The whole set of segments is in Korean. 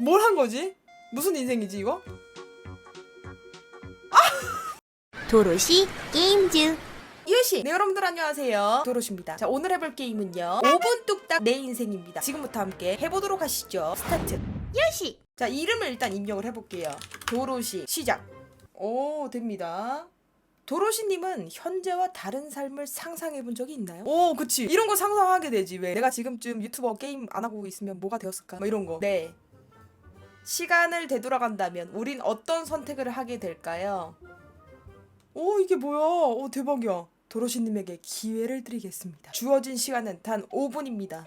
뭘 한 거지? 무슨 인생이지 이거? 도로시 게임즈. 이효씨 네 여러분들 안녕하세요. 도로시입니다. 자 오늘 해볼 게임은요. 5분 뚝딱 내 인생입니다. 지금부터 함께 해보도록 하시죠. 스타트. 요시! 자 이름을 일단 입력을 해볼게요. 도로시 시작. 오 됩니다. 도로시님은 현재와 다른 삶을 상상해 본 적이 있나요? 오 그치. 이런 거 상상하게 되지 왜? 내가 지금쯤 유튜버 게임 안 하고 있으면 뭐가 되었을까? 뭐 이런 거 네 시간을 되돌아간다면 우린 어떤 선택을 하게 될까요? 오 이게 뭐야? 오 대박이야. 도로시님에게 기회를 드리겠습니다. 주어진 시간은 단 5분입니다.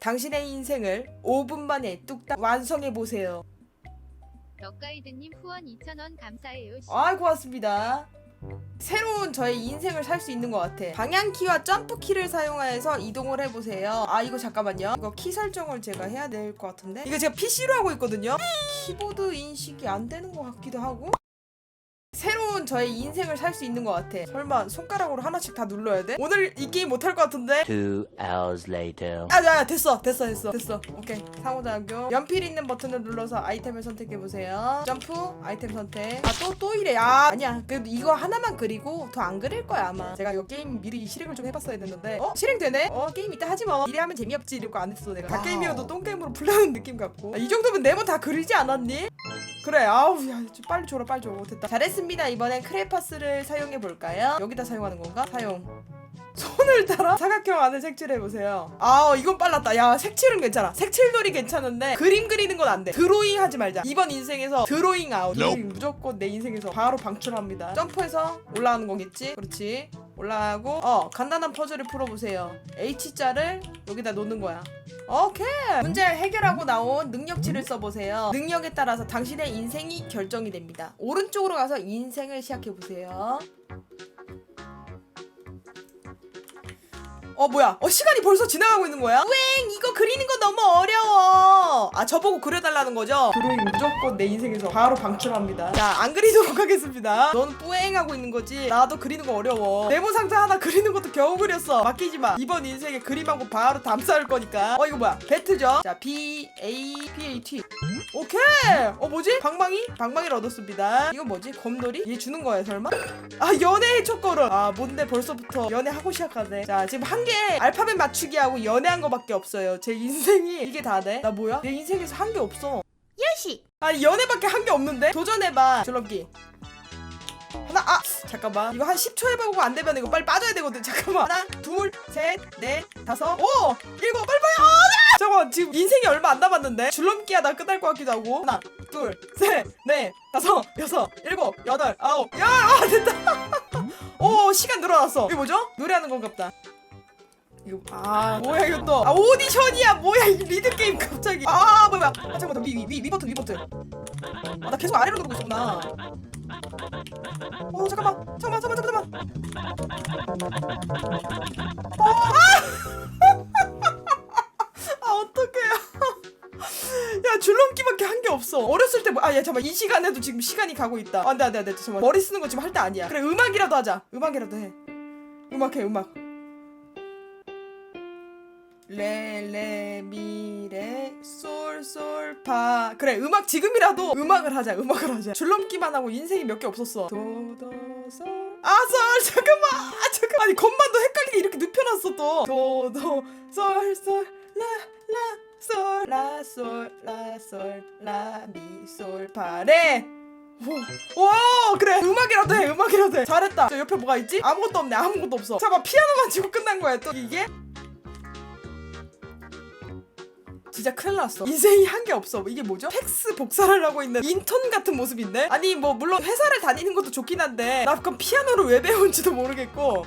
당신의 인생을 5분 만에 뚝딱 완성해 보세요. 럭가이드님 후원 2,000원 감사해요. 아 고맙습니다 새로운 저의 인생을 살 수 있는 것 같아. 방향키와 점프키를 사용하여서 이동을 해보세요. 아 이거 잠깐만요. 이거 키 설정을 제가 해야 될 것 같은데? 이거 제가 PC로 하고 있거든요? 키보드 인식이 안 되는 것 같기도 하고. 새로운 저의 인생을 살 수 있는 것 같아 설마 손가락으로 하나씩 다 눌러야 돼? 오늘 이 게임 못할 것 같은데 Two hours later. 아, 야, 됐어, 됐어, 됐어, 됐어. 오케이. 상호작용. 연필 있는 버튼을 눌러서 아이템을 선택해 보세요. 점프, 아이템 선택. 아, 또, 또 이래. 아, 아니야. 그래도 이거 하나만 그리고 더 안 그릴 거야, 아마. 제가 이거 게임 미리 실행을 좀 해봤어야 됐는데. 어? 실행되네? 어, 게임 이따 하지 뭐. 이래 하면 재미없지. 이러고 안 했어, 내가. 다 게임이어도 똥게임으로 불러는 느낌 같고. 아, 이 정도면 네모 다 그리지 않았니? 그래, 아우, 야, 좀 빨리 줘라, 빨리 줘. 됐다. 잘했습니다. 이번 엔 크레파스를 사용해 볼까요? 여기다 사용하는 건가? 사용. 손을 따라 사각형 안을 색칠해 보세요. 아, 이건 빨랐다. 야, 색칠은 괜찮아. 색칠놀이 괜찮은데 그림 그리는 건 안 돼. 드로잉 하지 말자. 이번 인생에서 드로잉 아웃. 드로잉 무조건 내 인생에서 바로 방출합니다. 점프해서 올라가는 거겠지? 그렇지. 올라가고 어, 간단한 퍼즐을 풀어 보세요. H자를 여기다 놓는 거야. 오케이. 문제를 해결하고 나온 능력치를 써보세요. 능력에 따라서 당신의 인생이 결정이 됩니다. 오른쪽으로 가서 인생을 시작해 보세요. 어 뭐야? 어 시간이 벌써 지나가고 있는 거야? 웽 이거 그리는 거 너무 어려워. 아 저보고 그려달라는 거죠? 드로잉 무조건 내 인생에서 바로 방출합니다. 자 안 그리도록 하겠습니다. 넌 뿌앵하고 있는 거지. 나도 그리는 거 어려워. 네모 상자 하나 그리는 것도 겨우 그렸어. 맡기지 마. 이번 인생에 그림하고 바로 담쌓을 거니까. 어 이거 뭐야? 배트죠? 자 B A P A T. 오케이. 어 뭐지? 방망이? 방망이를 얻었습니다. 이거 뭐지? 검돌이? 얘 주는 거야 설마? 아 연애의 첫걸음. 아 뭔데 벌써부터 연애 하고 시작하네. 자 지금 한개 알파벳 맞추기 하고 연애한 거밖에 없어요. 제 인생이 이게 다네. 나 뭐야? 내 인생에서 한 게 없어. 요시 아니 연애밖에 한 게 없는데? 도전해봐. 줄넘기. 하나 아 잠깐만 이거 한 10초 해보고 안 되면 이거 빨리 빠져야 되거든 잠깐만 하나 둘셋넷 다섯 오 일곱 빨리 빨리 아 네! 잠깐만 지금 인생이 얼마 안 남았는데 줄넘기 하다 끝날 것 같기도 하고 하나 둘셋넷 다섯 여섯 일곱 여덟 아홉 야 아, 됐다 오 시간 늘어났어 이거 뭐죠 노래하는 건가 보다 이거 아 뭐야 이거 또 아 오디션이야. 뭐야 이 리듬 게임 갑자기. 아 뭐야. 아 잠깐만 위위 위 버튼 위 버튼. 아, 나 계속 아래로 누르고 있었구나. 어 잠깐만. 잠깐만 잠깐만 잠깐만. 아! 어떡해요. 야 줄넘기밖에 한 게 없어. 어렸을 때 뭐, 아야 잠깐만. 이 시간에도 지금 시간이 가고 있다. 안돼 안돼 안돼. 잠깐만. 머리 쓰는 거 지금 할 때 아니야. 그래 음악이라도 하자. 음악이라도 해. 음악 해 음악 레레미레 솔솔파. 그래 음악 지금이라도 음악을 하자 음악을 하자. 줄넘기만 하고 인생이 몇 개 없었어. 도도솔. 아솔 잠깐만 아 잠깐 아니 건반도 헷갈리게 이렇게 눕혀놨어 또. 도도솔솔 라라 솔 라솔 라솔 라미솔 파레 오, 오 그래. 음악이라도 해 음악이라도 해. 잘했다. 저 옆에 뭐가 있지? 아무것도 없네. 아무것도 없어. 잠깐 피아노만 치고 끝난 거야 또. 이게 진짜 큰일 났어. 인생이 한 게 없어. 이게 뭐죠? 팩스 복사를 하고 있는 인턴 같은 모습인데? 아니 뭐 물론 회사를 다니는 것도 좋긴 한데 나 그럼 피아노를 왜 배운지도 모르겠고.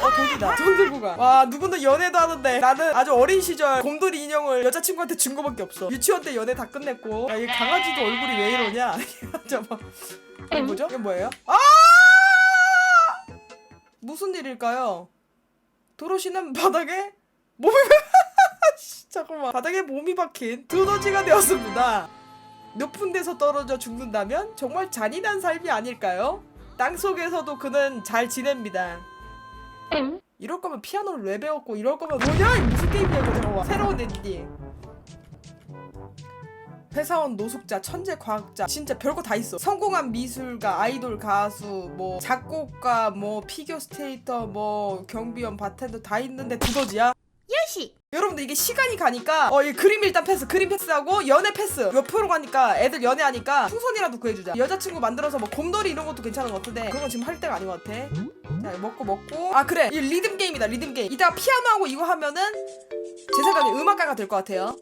어 돈이다. 돈 들고 가와 누구는 연애도 하는데. 나는 아주 어린 시절 곰돌이 인형을 여자친구한테 준 거밖에 없어. 유치원 때 연애 다 끝냈고. 야이 강아지도 얼굴이 왜 이러냐? 잠깐만 이게 뭐죠? 이게 뭐예요? 아! 무슨 일일까요? 도로 시는 바닥에 몸이 잠깐만 바닥에 몸이 박힌 두더지가 되었습니다. 높은 데서 떨어져 죽는다면 정말 잔인한 삶이 아닐까요? 땅 속에서도 그는 잘 지냅니다. 이럴 거면 피아노를 왜 배웠고 이럴 거면 뭐냐? 이 무슨 게임이야 이거 잠깐만 새로운 엔딩 회사원 노숙자 천재 과학자 진짜 별거 다 있어 성공한 미술가 아이돌 가수 뭐 작곡가 뭐 피겨 스케이터 뭐 경비원 바텐더 다 있는데 두더지야 여러분들 이게 시간이 가니까 어 이 그림 일단 패스 그림 패스하고 연애 패스. 옆으로 가니까 애들 연애하니까 풍선이라도 구해주자. 여자친구 만들어서 뭐 곰돌이 이런 것도 괜찮은 것 같은데 그런 건 지금 할 때가 아닌 것 같아. 자 먹고 먹고. 아 그래. 이 리듬 게임이다 리듬 게임. 이따가 피아노하고 이거 하면은 제 생각에 음악가가 될 것 같아요.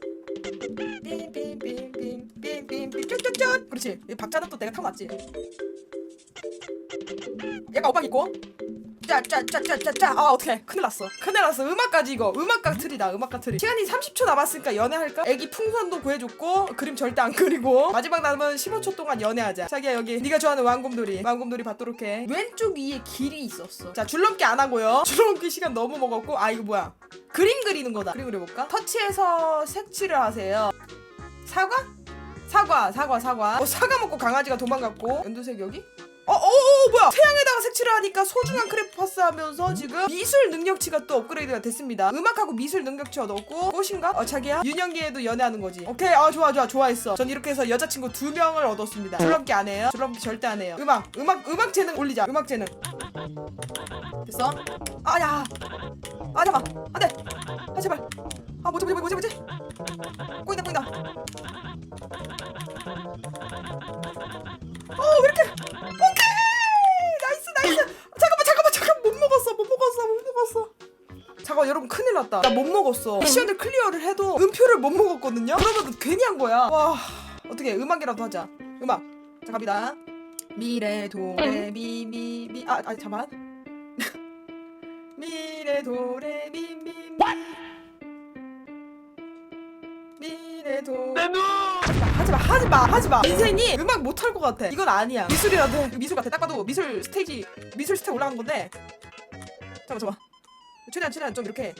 쭈쭈쭈. 그렇지. 이 박자는 또 내가 타고 났지. 얘가 오빠 있고 짜짜짜짜짜짜. 아 어떡해 큰일 났어. 큰일 났어. 음악까지 이거. 음악가 틀이다. 음악가 틀이. 시간이 30초 남았으니까 연애할까? 애기 풍선도 구해줬고 그림 절대 안 그리고 마지막 남은 15초 동안 연애하자. 자기야 여기 네가 좋아하는 왕곰돌이. 왕곰돌이 받도록 해. 왼쪽 위에 길이 있었어. 자 줄넘기 안 하고요. 줄넘기 시간 너무 먹었고 아 이거 뭐야? 그림 그리는 거다. 그림 그려볼까? 터치해서 색칠을 하세요. 사과? 사과 사과 사과. 어 사과 먹고 강아지가 도망갔고. 연두색 여기? 어, 어, 어, 뭐야? 태양에다가 색칠을 하니까 소중한 크레파스 하면서 지금 미술 능력치가 또 업그레이드가 됐습니다. 음악하고 미술 능력치 얻었고 꽃인가? 어, 자기야? 윤영기에도 연애하는 거지. 오케이, 아, 좋아, 좋아, 좋아했어. 전 이렇게 해서 여자친구 두 명을 얻었습니다. 줄넘기 안 해요. 줄넘기 절대 안 해요. 음악, 음악, 음악 재능 올리자. 음악 재능. 됐어? 아, 야. 아, 잠깐. 안 돼. 아, 제발. 아, 뭐지, 뭐지, 뭐지, 뭐지? 꼬인다, 꼬인다. 먹었어. 미션을 클리어를 해도 음표를 못 먹었거든요? 그러면 괜히 한 거야. 와 어떻게 음악이라도 하자. 음악. 자 갑니다. 미래 도레 미미미. 아, 아 잠깐 미래 도레 미미미. 미래 도레 하지마 하지마 하지마 인생이 음악 못할 것 같아. 이건 아니야. 미술이라도 해. 미술 같아. 딱 봐도 미술 스테이지 미술 스텝 올라간 건데. 잠깐 잠깐 최대한 최대한 좀 이렇게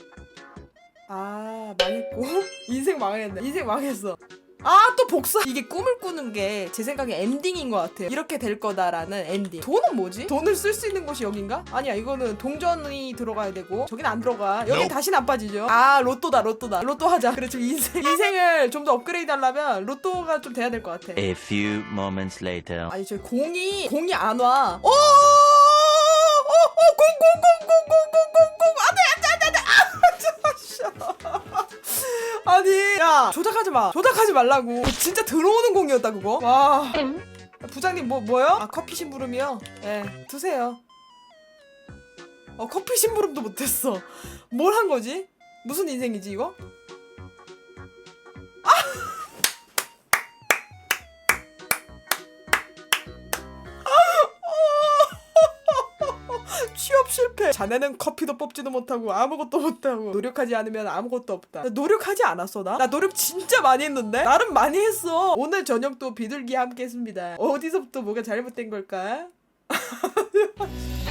아 망했고. 인생 망했네. 인생 망했어. 아 또 복사. 이게 꿈을 꾸는 게 제 생각에 엔딩인 것 같아요. 이렇게 될 거다라는 엔딩. 돈은 뭐지? 돈을 쓸 수 있는 곳이 여긴가? 아니야 이거는 동전이 들어가야 되고. 저긴 안 들어가. 여긴 다시 안 빠지죠. 아 로또다 로또다. 로또 하자. 그래 지금 인생 인생을 좀 더 업그레이드 하려면 로또가 좀 돼야 될 것 같아. A few moments later. 아니 저 공이 공이 안와. 어! 어! 어! 어 공공공공공공공. 아 아니 야 조작하지 마 조작하지 말라고 진짜 들어오는 공이었다 그거 와 부장님 뭐 뭐요? 아 커피 심부름이요? 예 드세요 어 커피 심부름도 못했어 뭘 한 거지? 무슨 인생이지 이거? 취업 실패. 자네는 커피도 뽑지도 못하고 아무것도 못하고 노력하지 않으면 아무것도 없다. 나 노력하지 않았어 나? 나 노력 진짜 많이 했는데? 나름 많이 했어. 오늘 저녁도 비둘기 함께 했습니다. 어디서부터 뭐가 잘못된 걸까?